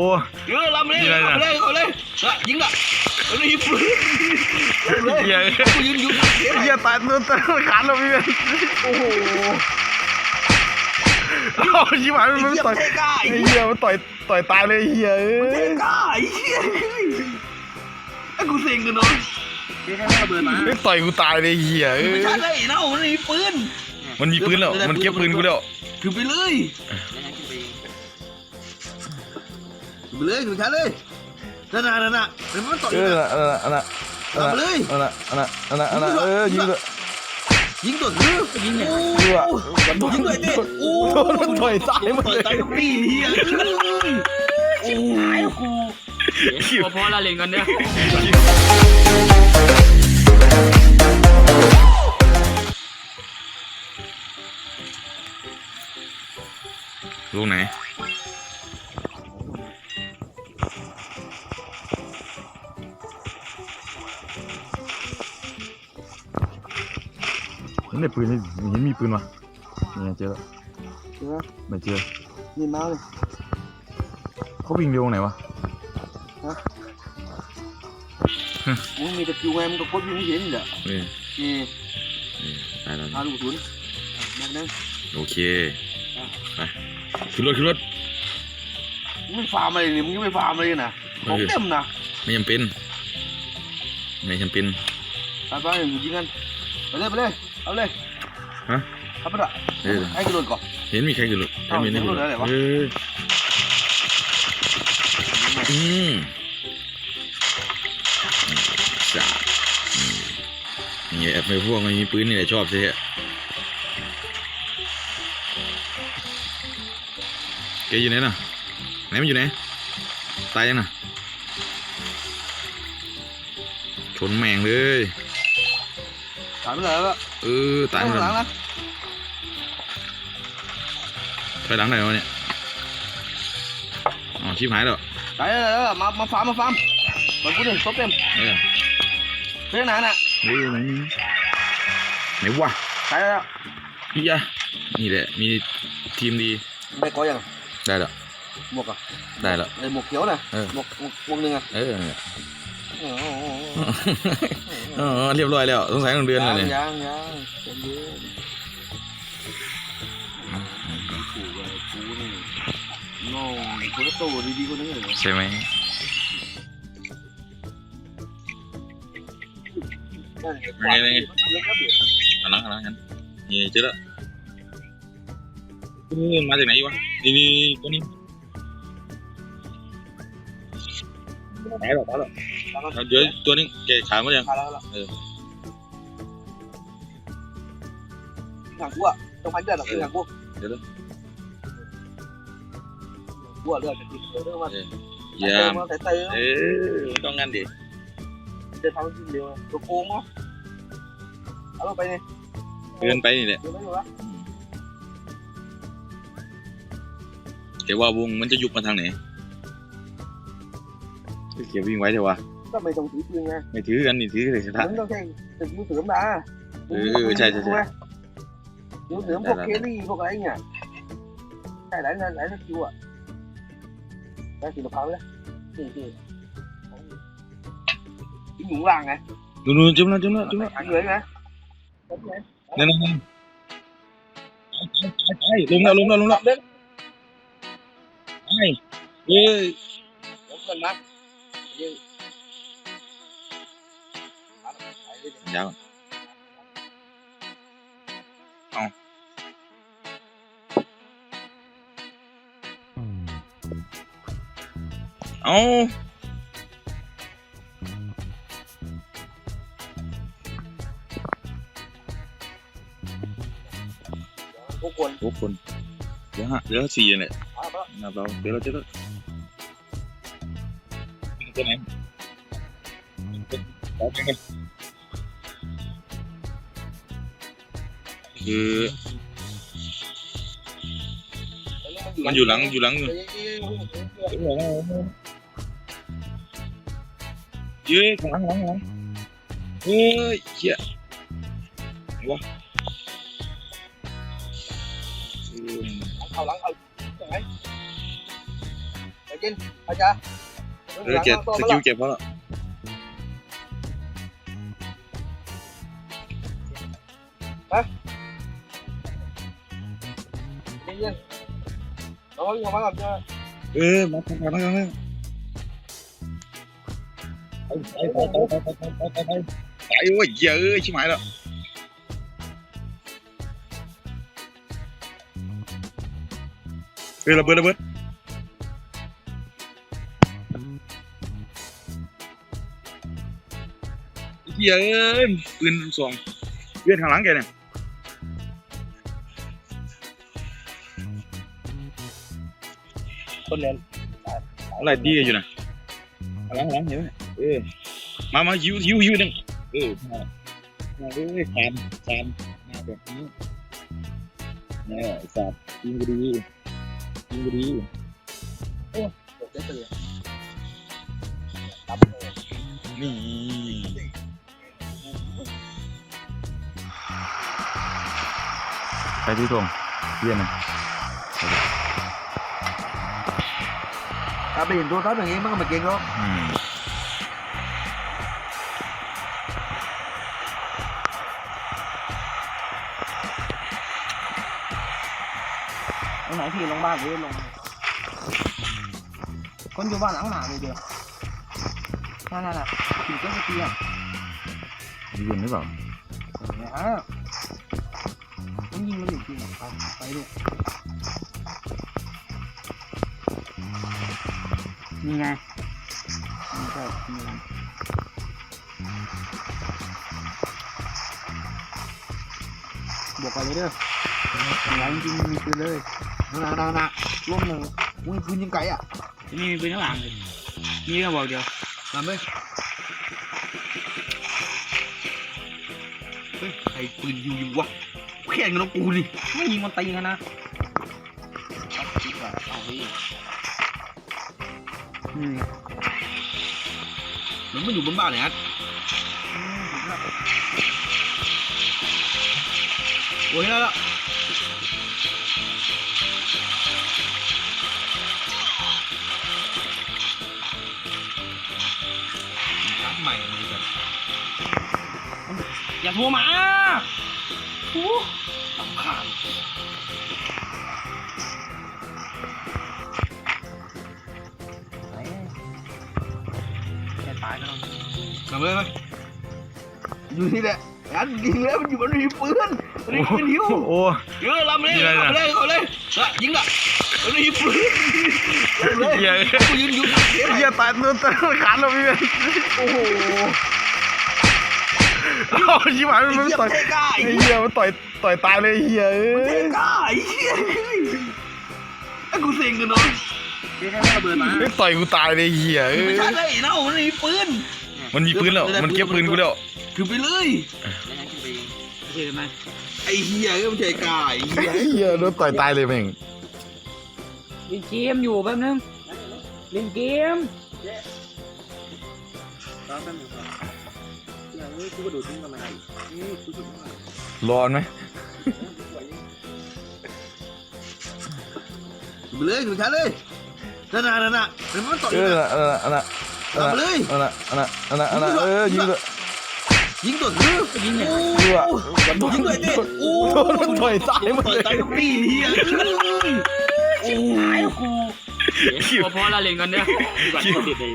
โอ้เออลำเลยยิงอะไรเอาน่ะเลยเอาเลยอะยิงอะเอาเลยยิงปืนเอาเลยเหี้ยกูยืนอยู่เฮียตายตัวตายขาดแล้วพี่เว้ยโอ้โหเอ้าชิบหายมันไอ้เหี้ยต่อยเทก้าไอ้ไอ้เหี้ยเหี้ยมันต่อยต่อยตายเลยไอ้เหี้ยเอ้เทยก้าไอ้เหี้ยไอ้กูเซ็งกันเนาะพี่แค่ระเบิดมาไม่ต่อยกูตายเลยไอ้เหี้ยเอ้ไม่ยใช่เลยเนาะมันมีปืนมันมีปืนแล้วมันเก็บปืนกูแล้วคือไปเลย ไปเลยคือไปชัดเลยนั่นน่ะนั่นน่ะเดี๋ยวมันต่อยเอออันนั้นอันนั้นอันนั้นเอาไปเลยอันนั้นอันนั้นอันนั้นอันนั้นเออยิงเลยยิงตัวคือยิงเนี่ยดูอะยิงเลยเต้โอ้มันต่อยตายหมดต่อยเลยตายทุกปีเฮียโอ้ยกูพอพอละเล่นกันเนี่ยลูกไหน มันได้ปืนนี่เห็นมีปืนวะนี่เจอแล้วเจอไม่เจอนี่มาเลยเขาวิ่งเร็วไหนวะมึงมีแต่คิวไงมึงก็กดยิงเห็นเด้อเออนี่ตายแล้วอาลูกศูนย์แม็กนึงโอเคไปขึ้นรถขึ้นรถมึงไม่ฟาร์มอะไรนี่มึงยังไม่ฟาร์มเลยนะของเต็มนะไม่จำเป็นไม่จำเป็นไปไปยิงกันไปเลยไปเลย เอาเลยฮะเอาไปละเออให้กระโดดก่อน เห็นมีใครขึ้นรถเอ้าห็นมีเห็นรถอะไรวะ เอออืมจ้านี่แอบไปพวกมันมีปืนนี่แหละชอบใช่ไหมแกอยู่ไหนน่ะไหนมันอยู่ไหน ตายยังน่ะ ชนแมงเลยตายไปเลยแล้ว เออตายข้างหมดหลังนะถอยหลังไหนวะเนี่ยอ๋อชิบหายแล้วตายแล้วมามาฟาร์มมาฟาร์มมันกูเนี่ยครบเต็มเออเพื่อนไหนน่ะเฮ้ยไหนไหนวะตายแล้วนี่ยะนี่แหละมีทีมดีได้ก้อยยังได้แล้วหมวกอะได้แล้วไอ้หมวกเขียวน่ะเออหมวกหมวกหมวกหนึ่งอะเออเนี่ยโอ้โหเออเรียบร้อยแล้วสงสัยต้องเดือนเลยเนี่ยยังยังใจเย็นกูเลยกูนี่น้องคนละตัวดีๆคนนึงเลยใช่ไหมไงไงอันนั้นอันนั้นกันนี่เจอแล้วเออมาจากไหนวะนี่นี่ตัวนี้ตายแล้วตาย แล้วเดี๋ยวตัวนี้แกขามายัง ขาแล้วละเออ หางกูอะต้องพันเดือดหรอกหางกูเดี๋ยวกูอะเลือดจะกินเลือดมาเยี่ยมมาแต่เติมเออต้องงั้นดิจะทำกินเร็วตัวโกงเนาะเอาลงไปนี่เกินไปนี่แหละเดี๋ยวไม่อยู่ละแต่ว่าวงมันจะยุบมาทางไหนเก็บวิ่งไว้เถอะวะ ก็ไม่ต้องถือปืนไงไม่ถือกันนี่ถือแต่สถามึงต้องใช้ตึกมือถือมาเออใช่ใช่ใช่มือถือพวกเคลี่พวกอะไรเงี้ยใช่หลายหลายหลายคิวอะได้สิบพันเลยสี่สี่ที่หนุ่งล่างไงดูดูจุ๊บแล้วจุ๊บแล้วจุ๊บแล้วหางเลยไงนั่นนั่นนั่นไอ้ลงแล้วลงแล้วลงแล้วเล่นไอ้เอ้ยเดี๋ยวเกินนะยิงยาวเอาเอาพวกคนทุกคนเดี๋ยวฮะเดี๋ยวสี่เนี่ยเอาไปนับเรา เดี๋ยวเราจะเลิกตัวไหนตัวไห คือ มันอยู่หลังอยู่หลังอยู่เย้ยข้างหลังข้างหลังข้างหลังเฮ้ยเหี้ยวะอืมเอาหลังเอาไหนไปกินอาจารย์เออเจ็บสกิลเจ็บเพราะละ เย็นน้องยังมากับเจ้าเออมาทำมาทำมาไปไปไปไปไปไปไปไปไปโอ้ยเยอะชิบหายแล้วเออระเบิดระเบิดเฮียเอ้ยปืนสองเลื่อนข้างหลังแกเนี่ย คนเล่นอะไรดีอยู่นะหลังหลังเห็นไหมเออมามายิวยิวยิวนึงเออมามาเอ้ยสามสามมาแบบนี้เนี่ยสัตว์ยิงกูดียิงกูดีเดี๋ยวจะตื่นครับนี่ไปที่ตรงเยี่ยมนะ ถ้าไปเห็นตัวเขาอย่างนี้มันก็ไม่เก่งหรอกอืมตรงไหนพี่ลงบ้านหรือลงคนอยู่บ้านหลังหนาเลยเดียวนั่นน่ะขี่ก็จะเตียงยืนหรือเปล่านะฮะมันยิงมันอยู่จริงไปไปดู นี่ไงนี่ก็นี่ไงบวกไปเลยเด้อหลังจริงมีปืนเลยนานานาร่วมหนึ่งอุ้ยปืนยิงไกลอะมีมีปืนข้างหลังเลยมีก็บอกเดียวทำไหมเฮ้ยใครปืนยิงยิงวะแข่งกันแล้วกูนี่ไม่ยิงมันตีกันนะ นี่มันไม่อยู่บนบ้านเลยฮะโอ้ยแล้วล่ะร้านใหม่เลยแบบอย่าโทรมา ทำเลยไหมอยู่นี่แหละอันยิงแล้วมันอยู่มันมีปืนมันมีปืนหิวโอ้เออลำเลยยิงอะไรเอาน่ะเลยเอาเลยละยิงละมันมีปืนเอาเลยเหี้ยกูยืนอยู่ตัดเสียเยี่ยตายตัวตายขาดแล้วพี่เว้ยโอ้โหเอาชิบหายมันไอ้เหี้ยต่อยเทก้าไอ้ไอ้เหี้ยเหี้ยมันต่อยต่อยตายเลยไอ้เหี้ยเอ้เทยก้าไอ้เหี้ยไอ้กูเซ็งกันเนาะพี่ให้ระเบิดมาไม่ต่อยกูตายเลยไอ้เหี้ยเอ้ไม่ยใช่เลยเนาะมันมีปืน มันมีปืนแล้ว มันเก็บปืนกูแล้ว คือไปเลยแล้วงั้นขึ้นไปเฮ้ยทำไมไอ้เหี้ยก็มันเทก้าไอ้เหี้ยไอ้เหี้ยโดนต่อยตายเลยแม่งเล่นเกมอยู่แป๊บนึงเล่นเกมรอแป๊บนึงก่อนอย่างนี้กูกระโดดทิ้งทำไมนี่กูจะร้อนไหมไปเลยถึงชั้นเลยนั่นน่ะนั่นน่ะเดี๋ยวมันต่อยเอออันนั้นอันนั้นเอาไปเลยอันนั้นอันนั้นอันนั้นอันนั้นเออยิงเลยยิงตัวคือยิงเนี่ยดูอะยิงเลยดิโอ้โดนต่อยตายหมดต่อยเลยตายทุกปีเฮียโอ้ตายกูพอพอละเล่นกันเนี่ยก่อนติดเลย